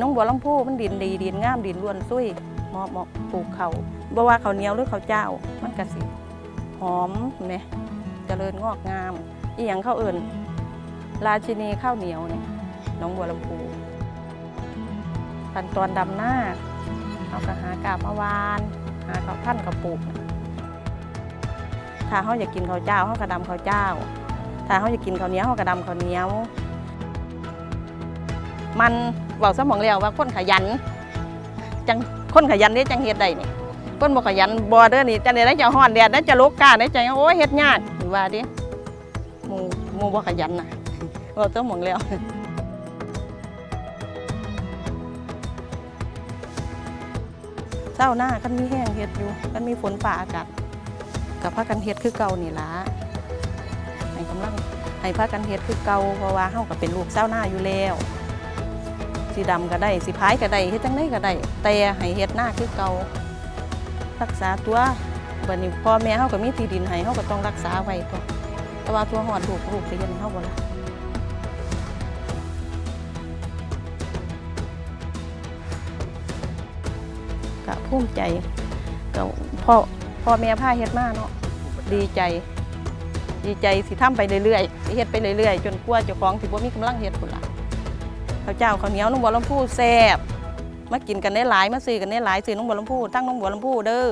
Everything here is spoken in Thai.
น้องบัวลำพูมันดินดีดินงามดินล้วนซุยเหมาะเหมาะปลูกเขาบ่ว่าเขาเหนียวหรือเขาเจ้า มันก็สิหอมเห็นไหมเจริญงอกงาม อีหยังข้าวอื่น ราชินีข้าวเหนียวเนี่ยน้องบัวลำพูพันตอนดำหน้าเอากระหากาบมาวาน หากับท่านกับปลูกถ้าเขาอยากกินข้าวเจ้าเขากระดำข้าวเจ้า ถ้าเขาอยากกินข้าวเหนียวเขากระดำข้าวเหนียว มันบอกสมองเรียวว่าคนขยัน จังคนขยันได้จังเฮ็ดได้นี่คนบ่ขยันบ่เด้อนี่จังได้จะฮ้อนแดดได้จะลกกาได้จะโอ้ยเฮ็ดยากว่าดิหมู่หมู่บ่ขยันน่ะบอกสมองเรียวเช้าหน้าคันมีแห้งเฮ็ดอยู่คันมีฝนฟ้าอากาศกับพากันเฮ็ดคือเก่านี่ล่ะให้กำลังให้พากันเฮ็ดคือเก่าเพราะว่าเฮาก็เป็นลูกเช้าหน้าอยู่แล้ว สีดำก็ได้ สีพายก็ได้เฮ็ดจังไดก็ได้ แต่ให้เฮ็ดหน้าคือเก่ารักษาตัวบัดนี้พ่อแม่เฮาก็มีที่ดินให้เฮาก็ต้องรักษาไว้ตัวแต่ว่าตัวหอดลูกลูกสิเฮ็ดให้เฮาบ่ล่ะก็ภูมิใจก็พ่อพ่อแม่พาเฮ็ดมาเนาะดีใจ ดีใจสิทำไปเรื่อยๆสิเฮ็ดไปเรื่อยๆ จนกว่าเจ้าของสิบ่มีกำลังเฮ็ดพุ่นล่ะ ข้าวเจ้าข้าวเหนียวน้องบัวลำพูแซ่บมากินกันได้หลายมาซื้อกันได้หลายซื้อน้องบัวลำพูตั้งน้องบัวลำพูเด้อ